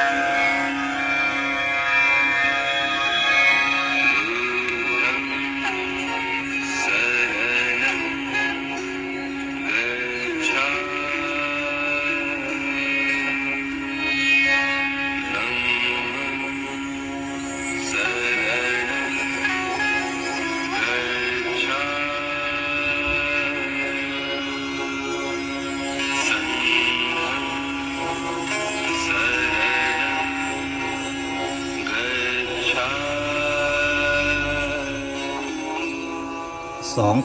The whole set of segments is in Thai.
Yeah.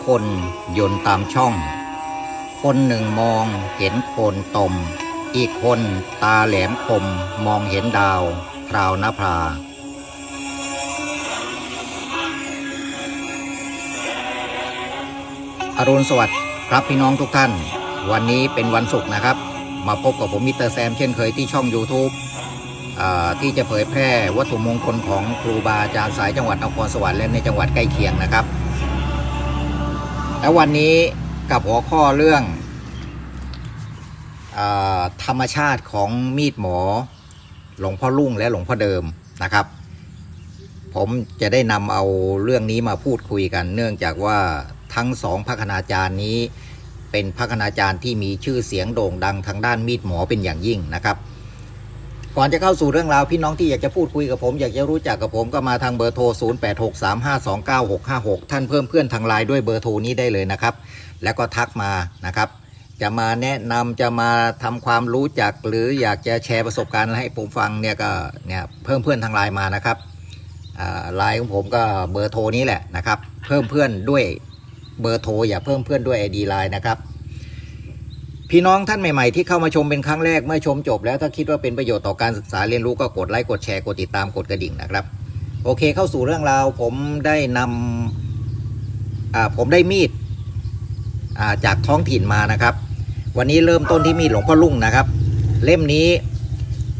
คนยนตามช่อง คนหนึ่งมองเห็นโคนตม อีกคนตาแหลมคมมองเห็นดาวพราวนภาอรุณสวัสดิ์ครับพี่น้องทุกท่าน วันนี้เป็นวันศุกร์นะครับ มาพบกับผมมิสเตอร์แซมเช่นเคยที่ช่อง YouTube อที่จะเผยแพร่วัตถุมงคลของครูบาอาจารย์สายจังหวัดนครสวรรค์และในจังหวัดใกล้เคียงนะครับ แล้ววันนี้กับหัวข้อเรื่องอธรรมชาติของมีดหมอ หลวงพ่อลุ่งและหลวงพ่อเดิมนะครับ ผมจะได้นำเอาเรื่องนี้มาพูดคุยกัน เนื่องจากว่าทั้งสองพระคณาจารย์นี้ เป็นพระคณาจารย์ที่มีชื่อเสียงโด่งดังทางด้านมีดหมอเป็นอย่างยิ่งนะครับ ก่อนจะเข้าสู่เรื่องราวพี่น้องที่อยากจะพูดคุยกับผม อยากจะรู้จักกับผมก็มาทางเบอร์โทร 0863529656 ท่านเพิ่มเพื่อนทางไลน์ด้วยเบอร์โทรนี้ได้เลยนะครับ แล้วก็ทักมานะครับ จะมาแนะนำจะมาทำความรู้จัก หรืออยากจะแชร์ประสบการณ์ให้ผมฟังเนี่ยก็เนี่ยเพิ่มเพื่อนทางไลน์มานะครับไลน์ของผมก็เบอร์โทรนี้แหละนะครับ เพิ่มเพื่อนด้วยเบอร์โทรอย่าเพิ่มเพื่อนด้วย ID ไลน์นะครับ พี่น้องท่านใหม่ๆ ที่เข้ามาชมเป็นครั้งแรกเมื่อชมจบแล้วถ้าคิดว่าเป็นประโยชน์ต่อการศึกษาเรียนรู้ก็กดไลค์กดแชร์กดติดตามกดกระดิ่งนะครับ โอเคเข้าสู่เรื่องราวผมได้นำอ่าผมได้มีดอ่าจากท้องถิ่นมานะครับ วันนี้เริ่มต้นที่มีดหลวงพ่อลุ่งนะครับ เล่มนี้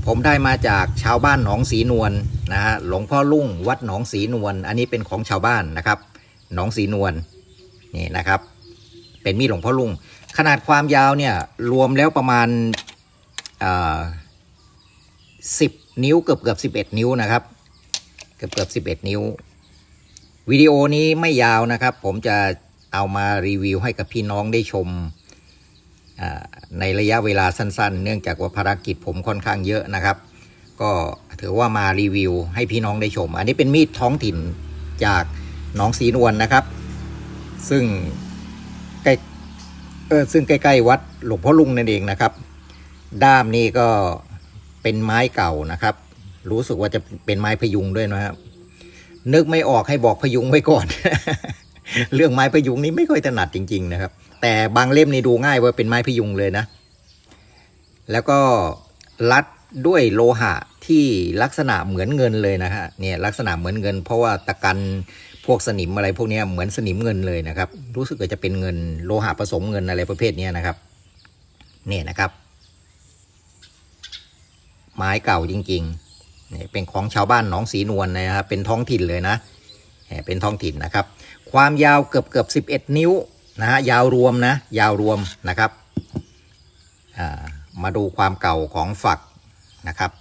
ผมได้มาจากชาวบ้านหนองสีนวลนะฮะหลวงพ่อลุ่งวัดหนองสีนวลอันนี้เป็นของชาวบ้านนะครับ หนองสีนวลนี่นะครับ เป็นมีดหลวงพ่อลุ่ง ขนาดความยาวเนี่ยรวมแล้วประมาณสิบนิ้วเกือบเกือบสิบเอ็ดนิ้วนะครับ เกือบเกือบสิบเอ็ดนิ้ว วิดีโอนี้ไม่ยาวนะครับ ผมจะเอามารีวิวให้กับพี่น้องได้ชมในระยะเวลาสั้น ๆ เนื่องจากว่าภารกิจผมค่อนข้างเยอะนะครับ ก็ถือว่ามารีวิวให้พี่น้องได้ชม อันนี้เป็นมีดท้องถิ่นจากหนองสีนวลนะครับ ซึ่งใกล้ เออซึ่งใกล้ๆวัดหลวงพ่อลุงนั่นเองนะครับ ด้ามนี่ก็เป็นไม้เก่านะครับ รู้สึกว่าจะเป็นไม้พยุงด้วยนะครับ นึกไม่ออกให้บอกพยุงไว้ก่อน เรื่องไม้พยุงนี่ไม่ค่อยถนัดจริง ๆ นะครับ แต่บางเล่มนี่ดูง่ายว่าเป็นไม้พยุงเลยนะ แล้วก็รัดด้วยโลหะ ที่ลักษณะเหมือนเงินเลยนะฮะเนี่ยลักษณะเหมือนเงิน เพราะว่าตะกันพวกสนิมอะไรพวกนี้เหมือนสนิมเงินเลยนะครับ รู้สึกว่าจะเป็นเงินโลหะผสมเงินอะไรประเภทนี้นะครับเนี่ยนะครับ ไม้เก่าจริงๆเนี่ยเป็นของชาวบ้านหนองสีนวลนะครับเป็นท้องถิ่นเลยนะเนี่ยเป็นท้องถิ่นนะครับ ความยาวเกือบเกือบสิบเอ็ดนิ้วนะฮะยาวรวมนะยาวรวมนะครับามาดูความเก่าของฝักนะครับ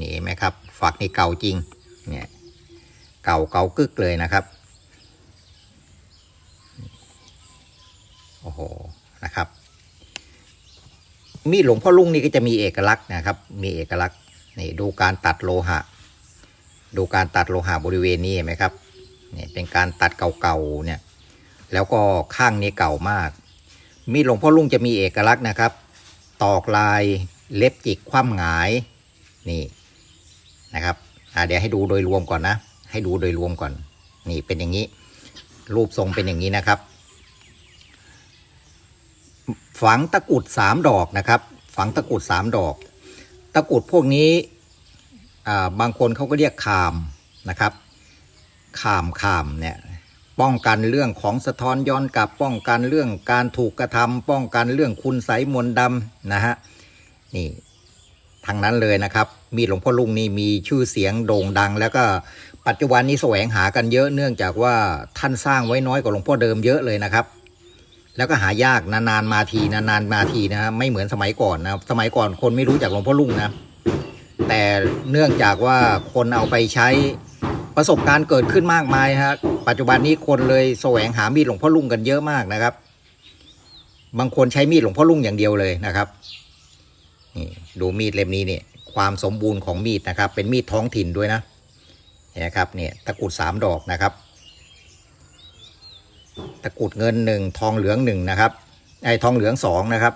นี่ไหมครับ ฝักนี่เก่าจริง เนี่ย เก่าเก่ากึกเลยนะครับ โอ้โห นะครับ มีหลวงพ่อลุงนี่ก็จะมีเอกลักษณ์นะครับ มีเอกลักษณ์ นี่ดูการตัดโลหะ ดูการตัดโลหะบริเวณนี้เห็นไหมครับ นี่เป็นการตัดเก่าๆ เนี่ย แล้วก็ข้างนี้เก่ามาก มีหลวงพ่อลุงจะมีเอกลักษณ์นะครับ ตอกลายเล็บจิกคว่ำหงาย นี่ นะครับเดี๋ยวให้ดูโดยรวมก่อนนะ ให้ดูโดยรวมก่อน นี่เป็นอย่างนี้ รูปทรงเป็นอย่างนี้นะครับ ฝังตะกุดสามดอกนะครับ ฝังตะกุดสามดอก ตะกุดพวกนี้บางคนเขาก็เรียกขามนะครับขามขามเนี่ยป้องกันเรื่องของสะท้อนย้อนกลับป้องกันเรื่องการถูกกระทำป้องกันเรื่องคุณไสมนต์ดำนะฮะนี่ทางนั้นเลยนะครับ มีดหลวงพ่อลุงนี่มีชื่อเสียงโด่งดัง แล้วก็ปัจจุบันนี้แสวงหากันเยอะเนื่องจากว่าท่านสร้างไว้น้อยกว่าหลวงพ่อเดิมเยอะเลยนะครับ แล้วก็หายากนานๆมาทีนานๆมาทีนะฮะไม่เหมือนสมัยก่อนนะสมัยก่อนคนไม่รู้จักหลวงพ่อลุงนะแต่เนื่องจากว่าคนเอาไปใช้ประสบการณ์เกิดขึ้นมากมายฮะปัจจุบันนี้คนเลยแสวงหามีดหลวงพ่อลุงกันเยอะมากนะครับ บางคนใช้มีดหลวงพ่อลุงอย่างเดียวเลยนะครับนี่ดูมีดเล่มนี้เนี่ย ความสมบูรณ์ของมีดนะครับ เป็นมีดท้องถิ่นด้วยนะเห็นะครับเนี่ยตะกรุดสามดอกนะครับ ตะกรุดเงินหนึ่งทองเหลืองหนึ่งนะครับไอ้ทองเหลืองสองนะครับ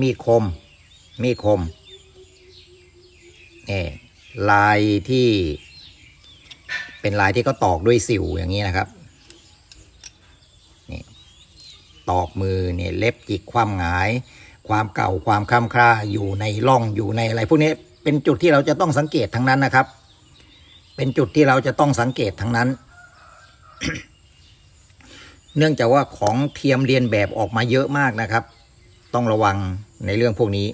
มีดคม มีดคมนี่ลายที่เป็นลายที่ก็ตอกด้วยสิวอย่างนี้นะครับนี่ตอกมือเนี่ยเล็บจิกความหงาย ความเก่าความคล่ำคร่าอยู่ในร่องอยู่ในอะไรพวกนี้เป็นจุดที่เราจะต้องสังเกตทั้งนั้นนะครับ เป็นจุดที่เราจะต้องสังเกตทั้งนั้น เนื่องจากว่าของเทียมเรียนแบบออกมาเยอะมากนะครับ ต้องระวังในเรื่องพวกนี้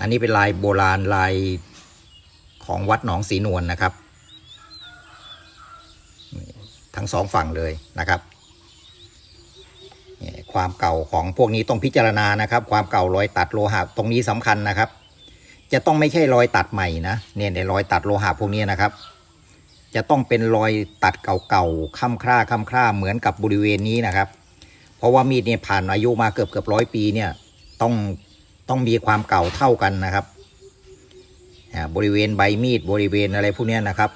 อันนี้เป็นลายโบราณลายของวัดหนองสีนวลนะครับ ทั้งสองฝั่งเลยนะครับ ความเก่าของพวกนี้ต้องพิจารณานะครับ ความเก่ารอยตัดโลหะตรงนี้สำคัญนะครับ จะต้องไม่ใช่รอยตัดใหม่นะเนี่ยในรอยตัดโลหะพวกนี้นะครับ จะต้องเป็นรอยตัดเก่าๆค่ำคร่าค่ำคร่าเหมือนกับบริเวณนี้นะครับ เพราะว่ามีดเนี่ยผ่านอายุมาเกือบเกือบร้อยปีเนี่ยต้องต้องมีความเก่าเท่ากันนะครับบริเวณใบมีดบริเวณอะไรพวกนี้นะครับ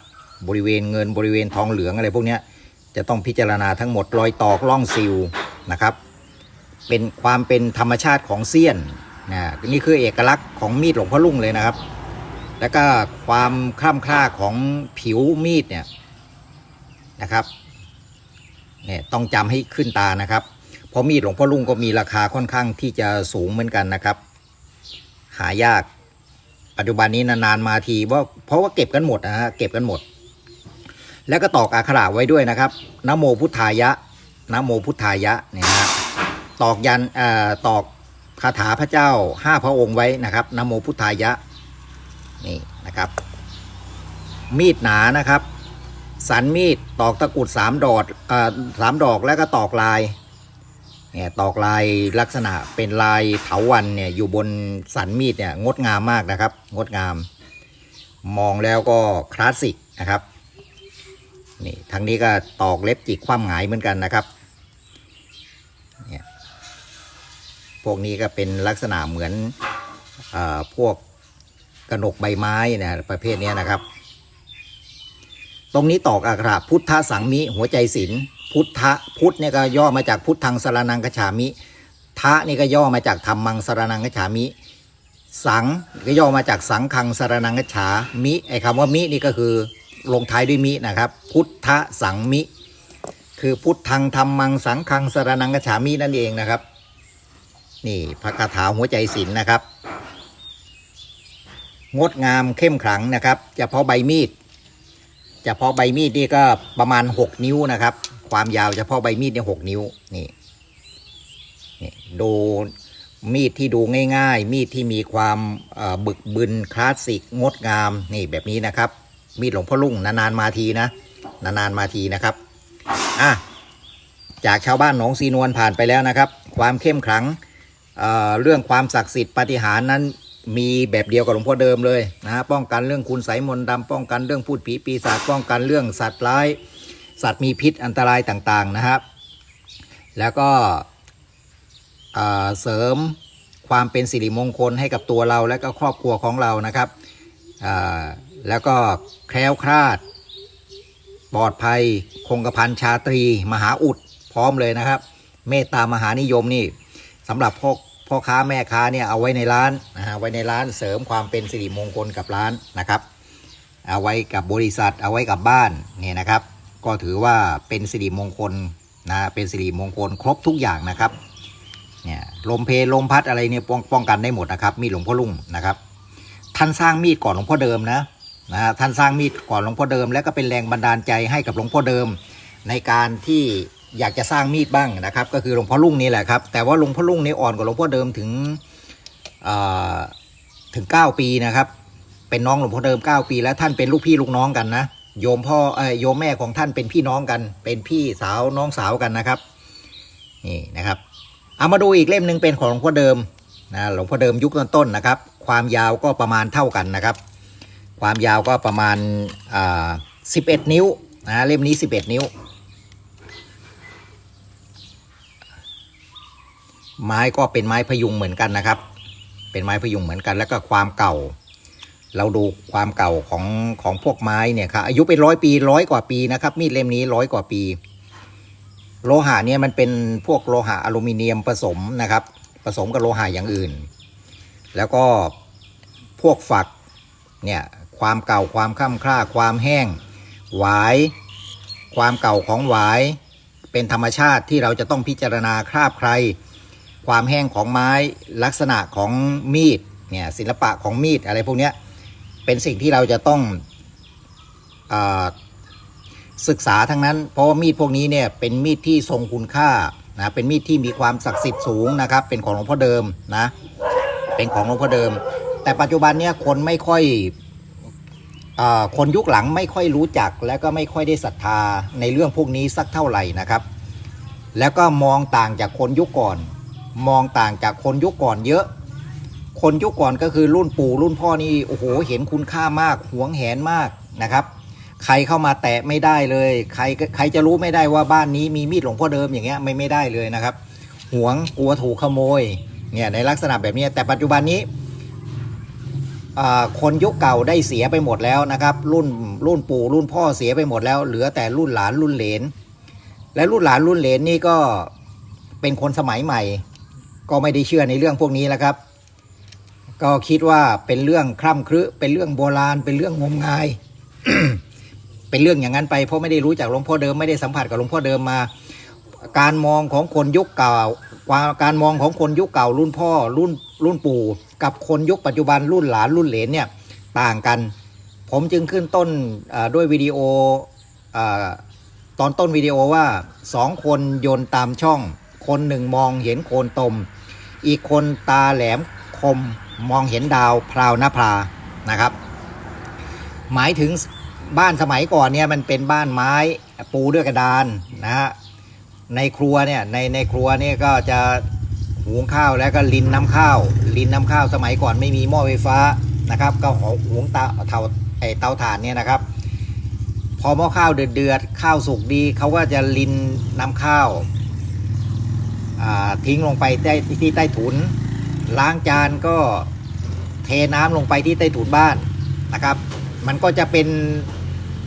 บริเวณเงินบริเวณทองเหลืองอะไรพวกนี้จะต้องพิจารณาทั้งหมดรอยตอกล่องซิลนะครับ เป็นความเป็นธรรมชาติของเสี้ยนนะนี่คือเอกลักษณ์ของมีดหลวงพ่อลุ่งเลยนะครับ แล้วก็ความคล่ำคล้าของผิวมีดเนี่ยนะครับเนี่ยต้องจำให้ขึ้นตานะครับ เพราะมีดหลวงพ่อลุงก็มีราคาค่อนข้างที่จะสูงเหมือนกันนะครับ หายากปัจจุบันนี้นานๆมาทีว่าเพราะว่าเก็บกันหมดนะฮะเก็บกันหมด แล้วก็ตอกอักขระไว้ด้วยนะครับนโมพุทธายะนโมพุทธายะเนี่ยนะฮะ ตอกยันอตอกคาถาพระเจ้าห้าพระองค์ไว้นะครับนโมพุทธายะนี่นะครับ มีดหนานะครับ สันมีดตอกตะกรุดสามดอกอสามดอกแล้วก็ตอกลายเนี่ยตอกลายลักษณะเป็นลายเถาวันเนี่ยอยู่บนสันมีดเนี่ยงดงามมากนะครับ งดงาม มองแล้วก็คลาสสิกนะครับนี่ทางนี้ก็ตอกเล็บจิกคว่ำหงายเหมือนกันนะครับ พวกนี้ก็เป็นลักษณะเหมือนอพวกกระหนกใบไม้นะประเภทนี้นะครับ ตรงนี้ตอกอักขระพุทธสังมิหัวใจศิลพุทธะพุทธเนี่ยก็ย่อมาจากพุทธังสรนังกฉามิทะนี่ก็ย่อมาจากธรรมังสรนังกฉามิสังก็ย่อมาจากสังคังสรนังกฉามิไอ้คำว่ามินี่ก็คือลงท้ายด้วยมินะครับ พุทธสังมิ คือพุทธังธรรมังสังคังสรนังกฉามินั่นเองนะครับ นี่พระคาถาหัวใจศิลป์นะครับ งดงามเข้มขลังนะครับเฉพาะใบมีดเฉพาะใบมีดนี่ก็ประมาณ 6 นิ้วนะครับ ความยาวเฉพาะใบมีดเนี่ยหกนิ้วนี่นี่ดูมีดที่ดูง่ายๆ มีดที่มีความบึกบึนคลาสสิกงดงามนี่แบบนี้นะครับ มีดหลวงพ่อลุ่งนานๆมาทีนะนานๆมาทีนะครับอะจากชาวบ้านหนองซีนวลผ่านไปแล้วนะครับ ความเข้มขลัง เรื่องความศักดิ์สิทธิ์ปาฏิหารย์นั้นมีแบบเดียวกับหลวงพ่อเดิมเลยนะฮะป้องกันเรื่องคุณไสยมนต์ดำป้องกันเรื่องพูดผีปีศาจป้องกันเรื่องสัตว์ร้าย สัตว์มีพิษอันตรายต่างๆนะครับ แล้วก็เสริมความเป็นสิริมงคลให้กับตัวเราและก็ครอบครัวของเรานะครับแล้วก็แคล้วคลาด ปลอดภัย คงกระพันชาตรี มหาอุดพร้อมเลยนะครับ เมตตามหานิยมนี่ สำหรับพ่อพ่อค้าแม่ค้าเนี่ยเอาไว้ในร้านนะฮะไว้ในร้านเสริมความเป็นสิริมงคลกับร้านนะครับ เอาไว้กับบริษัทเอาไว้กับบ้านเนี่ยนะครับ ก็ถือว่าเป็นสิริมงคลนะเป็นสิริมงคลครบทุกอย่างนะครับเนี่ยลมเพลลมพัดอะไรเนี่ยป้องป้องกันได้หมดนะครับ มีดหลวงพ่อลุงนะครับท่านสร้างมีดก่อนหลวงพ่อเดิมนะนะท่านสร้างมีดก่อนหลวงพ่อเดิม แล้วก็เป็นแรงบันดาลใจให้กับหลวงพ่อเดิม ในการที่ อยากจะสร้างมีดบ้างนะครับ ก็คือหลวงพ่อลุ่งนี่แหละครับ แต่ว่าหลวงพ่อลุ่งนี่อ่อนกว่าหลวงพ่อเดิมถึงถึง 9 ปีนะครับ เป็นน้องหลวงพ่อเดิม 9 ปี แล้วท่านเป็นลูกพี่ลูกน้องกันนะโยมพ่อเอโยมแม่ของท่านเป็นพี่น้องกัน เป็นพี่สาวน้องสาวกันนะครับนี่นะครับ เอามาดูอีกเล่มหนึ่งเป็นของหลวงพ่อเดิมนะหลวงพ่อเดิมยุคต้นๆนะครับ ความยาวก็ประมาณเท่ากันนะครับ ความยาวก็ประมาณอ่า11นิ้วนะเล่มนี้ 11 นิ้ว ไม้ก็เป็นไม้พยุงเหมือนกันนะครับ เป็นไม้พยุงเหมือนกัน แล้วก็ความเก่า เราดูความเก่าของของพวกไม้เนี่ยครับอายุเป็นร้อยปีร้อยกว่าปีนะครับ มีดเล่มนี้ร้อยกว่าปี โลหะเนี่ยมันเป็นพวกโลหะอลูมิเนียมผสมนะครับ ผสมกับโลหะอย่างอื่น แล้วก็พวกฝักเนี่ยความเก่าความค่ำคร่าความแห้งหวาย ความเก่าของหวาย เป็นธรรมชาติที่เราจะต้องพิจารณาคราบใคร ความแห้งของไม้ลักษณะของมีดเนี่ยศิลปะของมีดอะไรพวกนี้เป็นสิ่งที่เราจะต้องอศึกษาทั้งนั้น เพราะว่ามีดพวกนี้เนี่ยเป็นมีดที่ทรงคุณค่านะเป็นมีดที่มีความศักดิ์สิทธิ์สูงนะครับ เป็นของหลวงพ่อเดิมนะเป็นของหลวงพ่อเดิม แต่ปัจจุบันเนี่ยคนไม่ค่อยอคนยุคหลังไม่ค่อยรู้จัก และก็ไม่ค่อยได้ศรัทธาในเรื่องพวกนี้สักเท่าไหร่นะครับ แล้วก็มองต่างจากคนยุคก่อน มองต่างจากคนยุคก่อนเยอะ คนยุคก่อนก็คือรุ่นปู่รุ่นพ่อนี่โอ้โหเห็นคุณค่ามากหวงแหนมากนะครับ ใครเข้ามาแตะไม่ได้เลย ใครใครจะรู้ไม่ได้ว่าบ้านนี้มีมีดหลวงพ่อเดิมอย่างเงี้ยไม่ไม่ได้เลยนะครับหวงกลัวถูกขโมยเนี่ยในลักษณะแบบนี้แต่ปัจจุบันนี้คนยุคเก่าได้เสียไปหมดแล้วนะครับ รุ่นรุ่นปู่รุ่นพ่อเสียไปหมดแล้ว เหลือแต่รุ่นหลานรุ่นเหลน และรุ่นหลานรุ่นเหลนนี่ก็เป็นคนสมัยใหม่ ก็ไม่ได้เชื่อในเรื่องพวกนี้แล้วครับ ก็คิดว่าเป็นเรื่องคร่ำครึเป็นเรื่องโบราณ เป็นเรื่องงมงาย เป็นเรื่องอย่างนั้นไปเพราะไม่ได้รู้จักหลวงพ่อเดิมไม่ได้สัมผัสกับหลวงพ่อเดิมมา การมองของคนยุคเก่าการมองของคนยุคเก่ารุ่นพ่อรุ่นรุ่นปู่ กับคนยุคปัจจุบันรุ่นหลานรุ่นเหลนเนี่ยต่างกัน ผมจึงขึ้นต้นด้วยวิดีโออตอนต้นวิดีโอว่าสองคนโยนตามช่อง คนหนึ่งมองเห็นโคนตม อีกคนตาแหลมคมมองเห็นดาวพราวน้าพรานะครับ หมายถึงบ้านสมัยก่อนเนี่ยมันเป็นบ้านไม้ปูด้วยกระดานนะฮะในครัวเนี่ยในในครัวเนี่ยก็จะหุงข้าวแล้วก็ลินน้ำข้าว ลินน้ำข้าวสมัยก่อนไม่มีหม้อไฟฟ้านะครับ ก็หุงเตาเตาไอเตาถ่านเนี่ยนะครับ พอหม้อข้าวเดือดเดือดๆข้าวสุกดีเขาก็จะลินน้ำข้าว ทิ้งลงไปใต้ที่ใต้ถุน ล้างจานก็เทน้ำลงไปที่ใต้ถุนบ้านนะครับ มันก็จะเป็น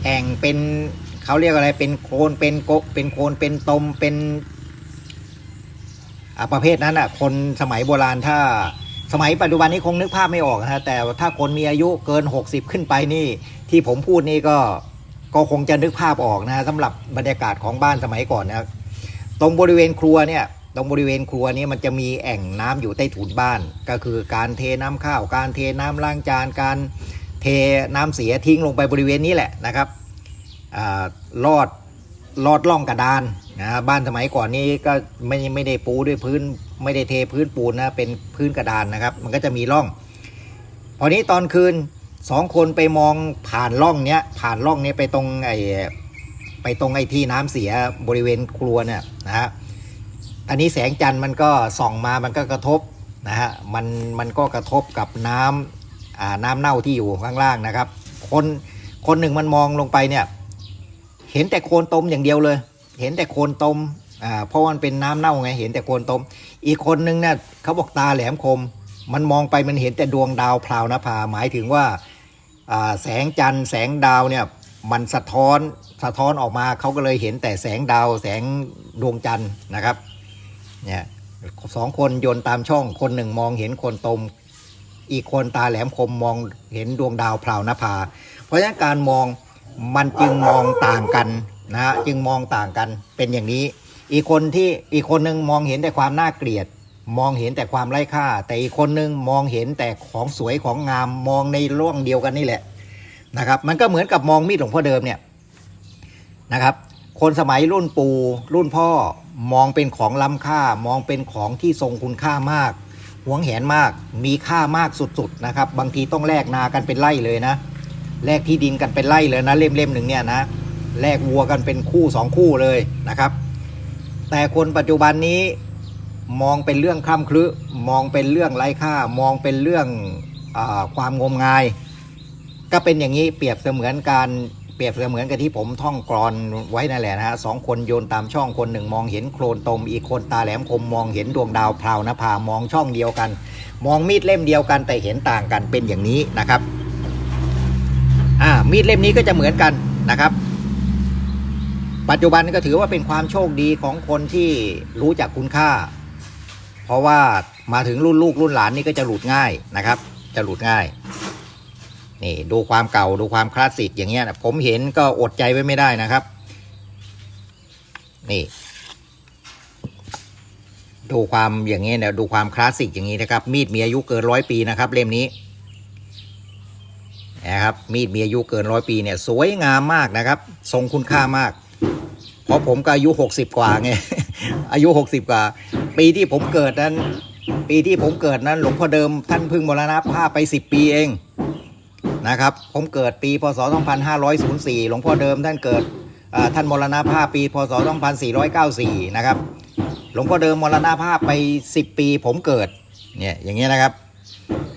แอ่งเป็นเขาเรียกอะไรเป็นโคลนเป็นโกเป็นโคลนเป็นตมเป็นอะประเภทนั้นอะคนสมัยโบราณถ้าสมัยปัจจุบันนี้คงนึกภาพไม่ออกนะฮะแต่ถ้าคนมีอายุเกิน 60 ขึ้นไปนี่ ที่ผมพูดนี่ก็ก็คงจะนึกภาพออกนะสำหรับบรรยากาศของบ้านสมัยก่อนนะครับตรงบริเวณครัวเนี่ย รงบริเวณครัวนี้มันจะมีแอ่งน้ำอยู่ใต้ถุนบ้าน ก็คือการเทน้ำข้าว การเทน้ำล้างจาน การเทน้ำเสียทิ้งลงไปบริเวณนี้แหละนะครับอลอดลอดล่องกระดานนะบ้านสมัยก่อนนี้ก็ไม่ไม่ได้ปูด้วยพื้นไม่ได้เทพื้นปูนนะเป็นพื้นกระดานนะครับ มันก็จะมีร่อง พอนี้ตอนคืนสองคนไปมองผ่านร่องเนี้ยผ่านร่องเนี้ยไปตรงไอ้ไปตรงไอ้ที่น้ำเสียบริเวณครัวเนี่ยนะฮะ อันนี้แสงจันทร์มันก็ส่องมามันก็กระทบนะฮะมันมันก็กระทบกับน้ำอ่าน้ำเน่าที่อยู่ข้างล่างนะครับ คนคนหนึ่งมันมองลงไปเนี่ย เห็นแต่โคลนตมอย่างเดียวเลย เห็นแต่โคลนตมอ่าเพราะมันเป็นน้ำเน่าไงเห็นแต่โคลนตม อีกคนนึงเนี่ยเขาบอกตาแหลมคม มันมองไปมันเห็นแต่ดวงดาวพราวนะพาหมายถึงว่าแสงจันทร์แสงดาวเนี่ยมันสะท้อนสะท้อนออกมาเขาก็เลยเห็นแต่แสงดาวแสงดวงจันทร์นะครับ เนี่ยสองคนโยนตามช่อง คนหนึ่งมองเห็นคนตม อีกคนตาแหลมคมมองเห็นดวงดาวพราวนภา เพราะฉะนั้นการมองมันจึงมองต่างกันนะฮะจึงมองต่างกันเป็นอย่างนี้ อีกคนที่อีกคนหนึ่งมองเห็นแต่ความน่าเกลียด มองเห็นแต่ความไร้ค่า แต่อีกคนหนึ่งมองเห็นแต่ของสวยของงามมองในร่วงเดียวกันนี่แหละนะครับมันก็เหมือนกับมองมีดหลวงพ่อเดิมเนี่ยนะครับ คนสมัยรุ่นปู่รุ่นพ่อ มองเป็นของล้ำค่ามองเป็นของที่ทรงคุณค่ามากหวงแหนมากมีค่ามากสุดๆนะครับ บางทีต้องแลกนากันเป็นไร่เลยนะแลกที่ดินกันเป็นไร่เลยนะเล่มๆหนึ่งเนี่ยนะแลกวัวกันเป็นคู่สองคู่เลยนะครับ แต่คนปัจจุบันนี้มองเป็นเรื่องคล่ำครึมองเป็นเรื่องไร้ค่ามองเป็นเรื่องอความงมงาย ก็เป็นอย่างนี้เปรียบเสมือนการ เปรียบเสมือนกับที่ผมท่องกรอนไว้นั่นแหละนะฮะสองคนโยนตามช่องคนหนึ่งมองเห็นโคลนตม อีกคนตาแหลมคมมองเห็นดวงดาวพราวนภามองช่องเดียวกัน มองมีดเล่มเดียวกันแต่เห็นต่างกันเป็นอย่างนี้นะครับอ่ามีดเล่มนี้ก็จะเหมือนกันนะครับ ปัจจุบันก็ถือว่าเป็นความโชคดีของคนที่รู้จักคุณค่า เพราะว่ามาถึงรุ่นลูกรุ่นหลานนี่ก็จะหลุดง่ายนะครับ จะหลุดง่าย นี่ดูความเก่าดูความคลาสสิกอย่างเงี้ยนะผมเห็นก็อดใจไว้ไม่ได้นะครับ นี่ ดูความอย่างเงี้ยนี่ยดูความคลาสสิกอย่างนี้นะครับ มีดมีอายุเกินร้อยปีนะครับเล่มนี้นะครับ มีดมีอายุเกินร้อยปีเนี่ย สวยงามมากนะครับ ทรงคุณค่ามาก เพราะผมก็อายุหกสิบกว่าไงอายุหกสิบกว่า ปีที่ผมเกิดนั้น ปีที่ผมเกิดนั้น หลวงพ่อเดิมท่านพึ่งมรณภาพไปสิบปีเอง นะครับ ผมเกิดปีพศ 2504 หลวงพ่อเดิมท่านเกิดท่านมรณภาพปี พศ 2494 นะครับ หลวงพ่อเดิมมรณภาพไป 10 ปีผมเกิด เนี่ย อย่างเงี้ยนะครับ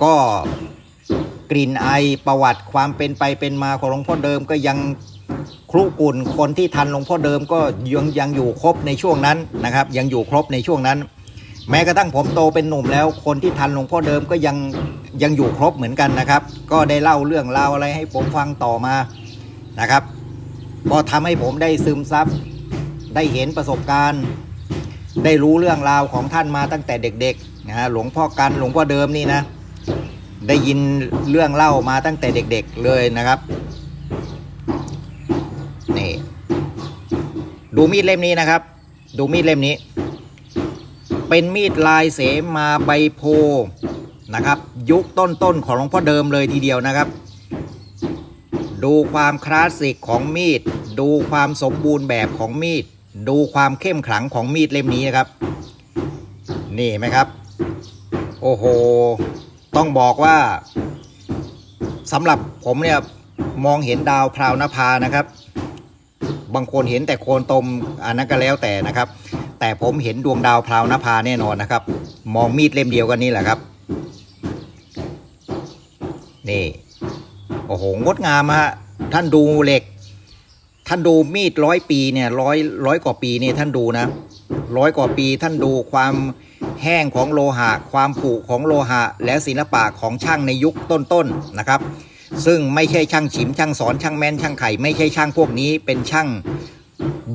ก็กลิ่นไอประวัติความเป็นไปเป็นมาของหลวงพ่อเดิมก็ยังครุกุ่นคนที่ทันหลวงพ่อเดิมก็ยังยังอยู่ครบในช่วงนั้นนะครับ ยังอยู่ครบในช่วงนั้น แม้กระทั่งผมโตเป็นหนุ่มแล้ว คนที่ทันหลวงพ่อเดิมก็ยังยังอยู่ครบเหมือนกันนะครับ ก็ได้เล่าเรื่องราวอะไรให้ผมฟังต่อมานะครับก็ทำให้ผมได้ซึมซับได้เห็นประสบการณ์ ได้รู้เรื่องราวของท่านมาตั้งแต่เด็กๆนะฮะหลวงพ่อกันหลวงพ่อเดิมนี่นะได้ยินเรื่องเล่ามาตั้งแต่เด็ก ๆเลยนะครับนี่ดูมีดเล่มนี้นะครับ ดูมีดเล่มนี้ เป็นมีดลายเสมาใบโพนะครับ ยุคต้นๆของหลวงพ่อเดิมเลยทีเดียวนะครับ ดูความคลาสสิกของมีด ดูความสมบูรณ์แบบของมีด ดูความเข้มขลังของมีดเล่มนี้นะครับ นี่ไหมครับ โอ้โห ต้องบอกว่าสำหรับผมเนี่ยมองเห็นดาวพราวนภานะครับ บางคนเห็นแต่โคนตมอันนั้นก็แล้วแต่นะครับ แต่ผมเห็นดวงดาวพราวนภาแน่นอนนะครับ มองมีดเล่มเดียวกันนี่แหละครับ นี่ โอ้โห งดงามฮะ ท่านดูเหล็ก ท่านดูมีดร้อยปีเนี่ยร้อยร้อยกว่าปีนี่ท่านดูนะร้อยกว่าปีท่านดูความแห้งของโลหะ ความผุของโลหะ และศิลปะของช่างในยุคต้นๆนะครับ ซึ่งไม่ใช่ช่างฉิมช่างสอนช่างแมนช่างไข่ ไม่ใช่ช่างพวกนี้เป็นช่าง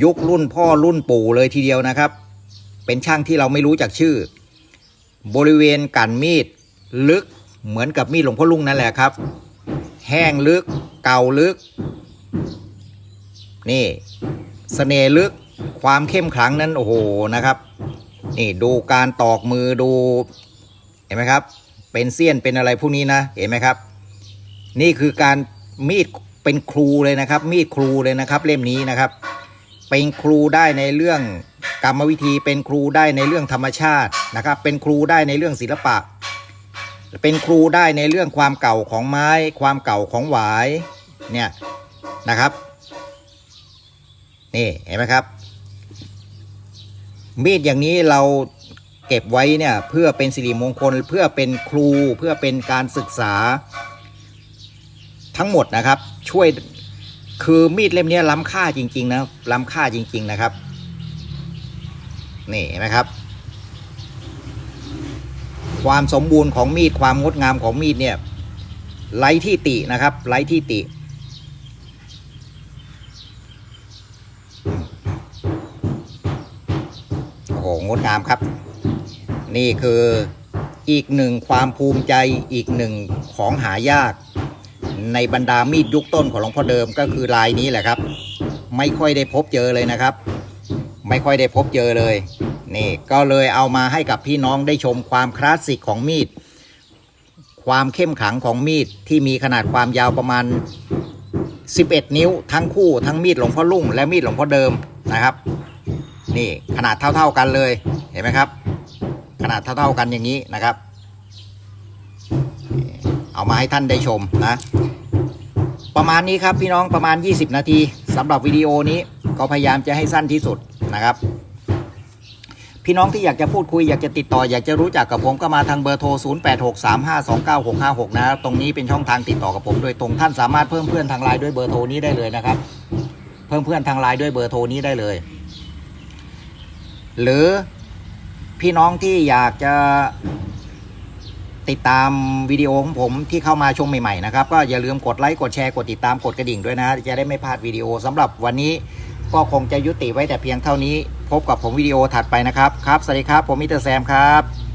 ยุครุ่นพ่อรุ่นปู่เลยทีเดียวนะครับ เป็นช่างที่เราไม่รู้จักชื่อ บริเวณกันมีดลึกเหมือนกับมีดหลวงพ่อลุงนั่นแหละครับ แห้งลึกเก่าลึก นี่สเสน่ห์ลึกความเข้มขลังนั้นโอ้โหนะครับ นี่ดูการตอกมือดู เห็นไหมครับ เป็นเสี้ยนเป็นอะไรพวกนี้นะเห็นไหมครับ นี่คือการมีดเป็นครูเลยนะครับ มีดครูเลยนะครับ เล่มนี้นะครับ เป็นครูได้ในเรื่องกรรมวิธีเป็นครูได้ในเรื่องธรรมชาตินะครับ เป็นครูได้ในเรื่องศิลปะ เป็นครูได้ในเรื่องความเก่าของไม้ ความเก่าของหวายเนี่ยนะครับนี่เห็นไหมครับ มีดอย่างนี้เราเก็บไว้เนี่ยเพื่อเป็นสิริมงคลเพื่อเป็นครูเพื่อเป็นการศึกษาทั้งหมดนะครับช่วย คือมีดเล่มนี้ล้ำค่าจริง ๆ นะ ล้ำค่าจริง ๆ นะครับ นี่เห็นไหมครับ ความสมบูรณ์ของมีดความงดงามของมีดเนี่ยไร้ที่ตินะครับ ไร้ที่ติโอ้โหงดงามครับ นี่คืออีกหนึ่งความภูมิใจอีกหนึ่งของหายาก ในบรรดามีดยุคต้นของหลวงพ่อเดิมก็คือลายนี้แหละครับ ไม่ค่อยได้พบเจอเลยนะครับ ไม่ค่อยได้พบเจอเลยนี่ก็เลยเอามาให้กับพี่น้องได้ชมความคลาสสิกของมีด ความเข้มขังของมีดที่มีขนาดความยาวประมาณ 11 นิ้ว ทั้งคู่ทั้งมีดหลวงพ่อลุ่งและมีดหลวงพ่อเดิมนะครับ นี่ขนาดเท่าๆกันเลยเห็นไหมครับ ขนาดเท่าๆกันอย่างนี้นะครับ เอามาให้ท่านได้ชมนะ ประมาณนี้ครับพี่น้องประมาณ 20 นาทีสำหรับวิดีโอนี้ก็พยายามจะให้สั้นที่สุดนะครับ พี่น้องที่อยากจะพูดคุยอยากจะติดต่ออยากจะรู้จักกับผมก็มาทางเบอร์โทร 0863529656 นะครับตรงนี้เป็นช่องทางติดต่อกับผมโดยตรงท่านสามารถเพิ่มเพื่อนทางไลน์ด้วยเบอร์โทรนี้ได้เลยนะครับ เพิ่มเพื่อนทางไลน์ด้วยเบอร์โทรนี้ได้เลย หรือพี่น้องที่อยากจะ ติดตามวิดีโอของผมที่เข้ามาชมใหม่ๆนะครับ ก็อย่าลืมกดไลค์กดแชร์กดติดตามกดกระดิ่งด้วยนะ จะได้ไม่พลาดวิดีโอสำหรับวันนี้ก็คงจะยุติไว้แต่เพียงเท่านี้ พบกับผมวิดีโอถัดไปนะครับ ครับ สวัสดีครับ ผมมิสเตอร์แซมครับ